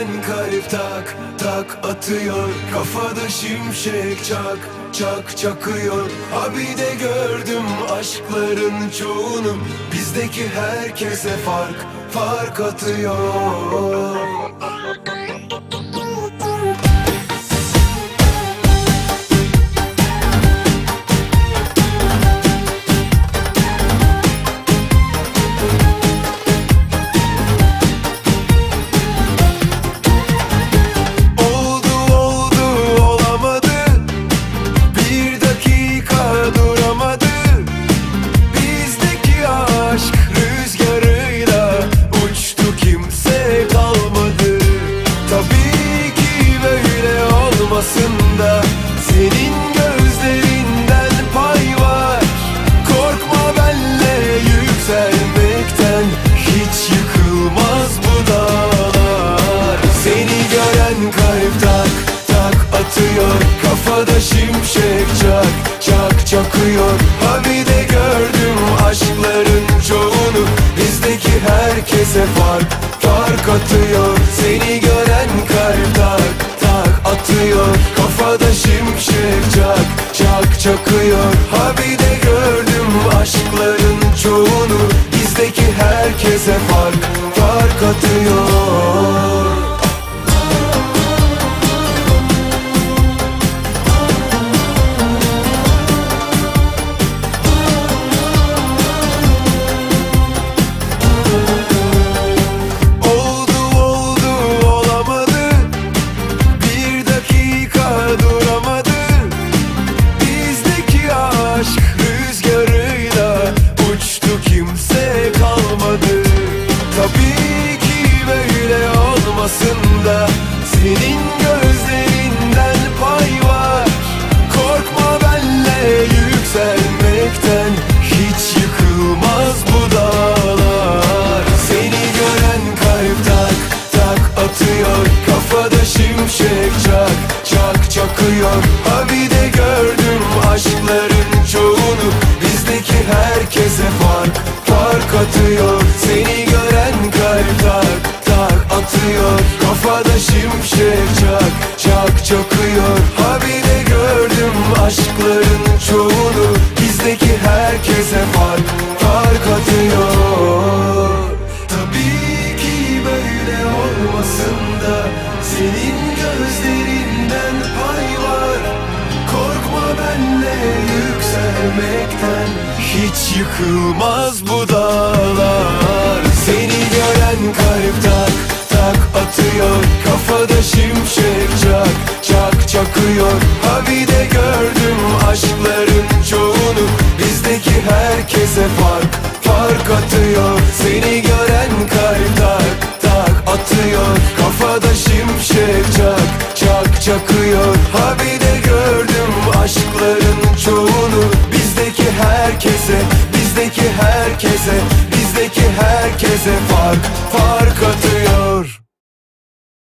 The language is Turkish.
gören kalp tak tak atıyor. Kafada şimşek çak çak çakıyor. Ha bir de gördüm aşkların çoğunu. Bizdeki herkese fark fark atıyor çak çakıyor Ha bir de gördüm aşkların çoğunu. Bizdeki herkese fark fark atıyor. Seni gören kalp tak tak atıyor. Kafada şimşek çak çak çakıyor. Ha bir de gördüm aşkların çoğunu. Bizdeki herkese fark fark atıyor olmasın da Senin gözlerinden pay var. Korkma benle yükselmekten Hiç yıkılmaz bu dağlar. Seni gören kalp tak tak atıyor Kafada şimşek çak çak çakıyor. Ha bir de gördüm aşkların çoğunu Bizdeki herkese fark fark atıyor. Seni gören kalp tak atıyor. Kafada şimşek çak çak çakıyor. Ha bir de gördüm aşkların çoğunu. Bizdeki herkese fark fark atıyor. Tabii ki böyle olmasın da Senin gözlerinden pay var. Korkma benle yükselmekten. Hiç yıkılmaz bu dağlar çakıyor Ha bir de gördüm aşkların çoğunu. Bizdeki herkese fark fark atıyor. Seni gören kalp tak tak atıyor. Kafada şimşek çak çak çakıyor. Ha bir de gördüm aşkların çoğunu. Bizdeki herkese bizdeki herkese bizdeki herkese fark fark atıyor